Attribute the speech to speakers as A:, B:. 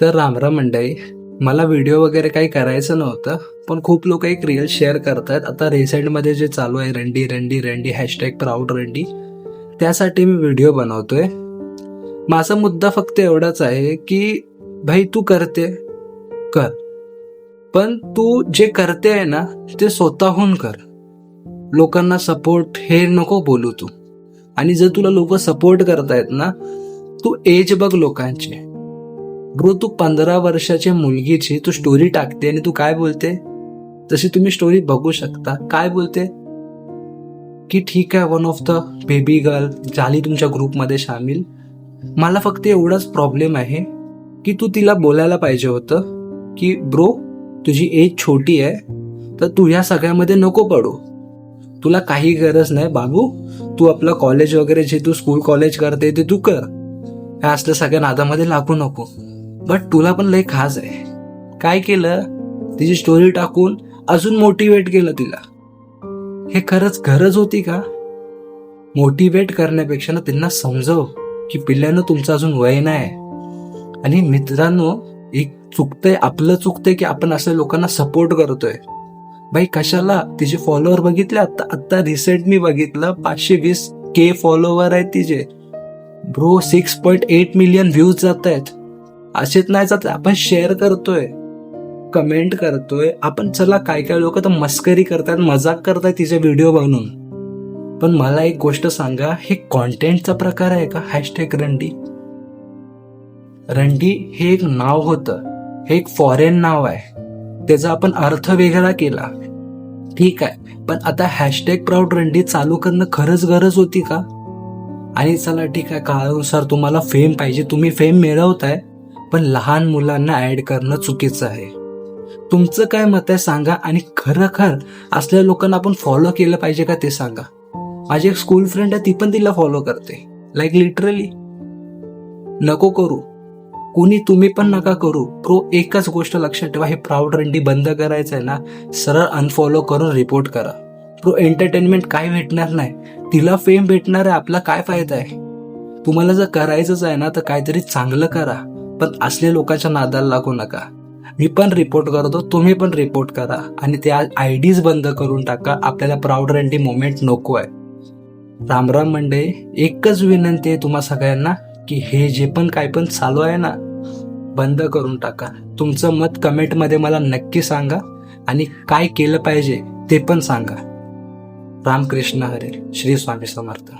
A: तर रामराम मंडळी मला व्हिडिओ वगैरे काही करायचं नव्हतं पण खूप लोक एक रील शेअर करतात आता रिसेंटमध्ये जे चालू आहे रंडी रंडी रंडी हॅशटॅग प्राऊड रंडी त्यासाठी मी व्हिडिओ बनवतोय. माझा मुद्दा फक्त एवढाच आहे की भाई तू करते कर. पण तू जे करते आहे ना ते स्वतःहून कर. लोकांना सपोर्ट हे नको बोलू तू. आणि जर तुला लोक सपोर्ट करतायत ना तू एज बघ लोकांची. ब्रो तू पंधरा वर्षाच्या मुलगीची तू स्टोरी टाकते आणि तू काय बोलते? तशी तुम्ही स्टोरी बघू शकता. काय बोलते? की ठीक आहे one of the baby girl झाली तुमच्या ग्रुपमध्ये सामील मला फक्त एवढाच प्रॉब्लेम आहे की तू तिला बोलायला पाहिजे होतं की ब्रो तुझी एज छोटी आहे तर तू ह्या सगळ्यामध्ये नको पडू. तुला काही गरज नाही बाबू. तू आपलं कॉलेज वगैरे जे तू स्कूल कॉलेज करते ते तू कर. ह्या असल्या सगळ्या नादामध्ये लागू नको. बट तुला पण लय खास आहे. काय केलं? तिची स्टोरी टाकून अजून मोटिवेट केलं तिला. हे खरंच गरज होती का? मोटिवेट करण्यापेक्षा ना त्यांना समजव की पिल्ल्यानं तुमचं अजून वय नाही आणि मित्रांनो एक चुकतंय आपलं चुकतंय की आपण असं लोकांना सपोर्ट करतोय. बाई कशाला? तिचे फॉलोअर बघितले? आता आत्ता रिसेंट मी बघितलं पाचशे वीस के फॉलोवर आहेत तिचे. Bro six point eight million views जात आहेत असेच नाही जात आपण शेअर करतोय कमेंट करतोय. आपण चला काय काय लोक तर मस्करी करतात मजाक करतात तिचे व्हिडिओ बनवून. पण मला एक गोष्ट सांगा हे कॉन्टेंटचा प्रकार आहे का? हॅशटॅग रंडी. रंडी हे एक नाव होतं. हे एक फॉरेन नाव आहे. त्याचा आपण अर्थ वेगळा केला. ठीक आहे. पण आता हॅशटॅग प्राऊड रंडी चालू करणं खरंच गरज होती का? आणि चला ठीक आहे काळानुसार तुम्हाला फेम पाहिजे. तुम्ही फेम मिळवताय. पण लहान मुलांना ॲड करणं चुकीचं आहे. तुमचं काय मत आहे सांगा आणि खरंखर असल्या लोकांना आपण फॉलो केलं पाहिजे का ते सांगा. माझी एक स्कूल फ्रेंड आहे ती पण तिला फॉलो करते. लाईक लिटरली नको करू. कोणी तुम्ही पण नका करू. प्रो एकच गोष्ट लक्षात ठेवा हे प्राऊड रंडी बंद करायचं आहे ना सरळ अनफॉलो करून रिपोर्ट करा. प्रो एंटरटेनमेंट काय भेटणार नाही. तिला फेम भेटणार आहे आपला काय फायदा आहे? तुम्हाला जर करायचंच आहे ना तर काहीतरी चांगलं करा. पण असले लोकांच्या नादाला लागू नका. मी पण रिपोर्ट करतो तुम्ही पण रिपोर्ट करा आणि त्या आय डीज बंद करून टाका. आपल्याला प्राऊड रंडी मोमेंट नको आहे. रामराम मंडे एकच विनंती आहे तुम्हा सगळ्यांना की हे जे पण काय पण चालू आहे ना बंद करून टाका. तुमचं मत कमेंटमध्ये मला नक्की सांगा आणि काय केलं पाहिजे ते पण सांगा. रामकृष्ण हरे श्री स्वामी समर्थ.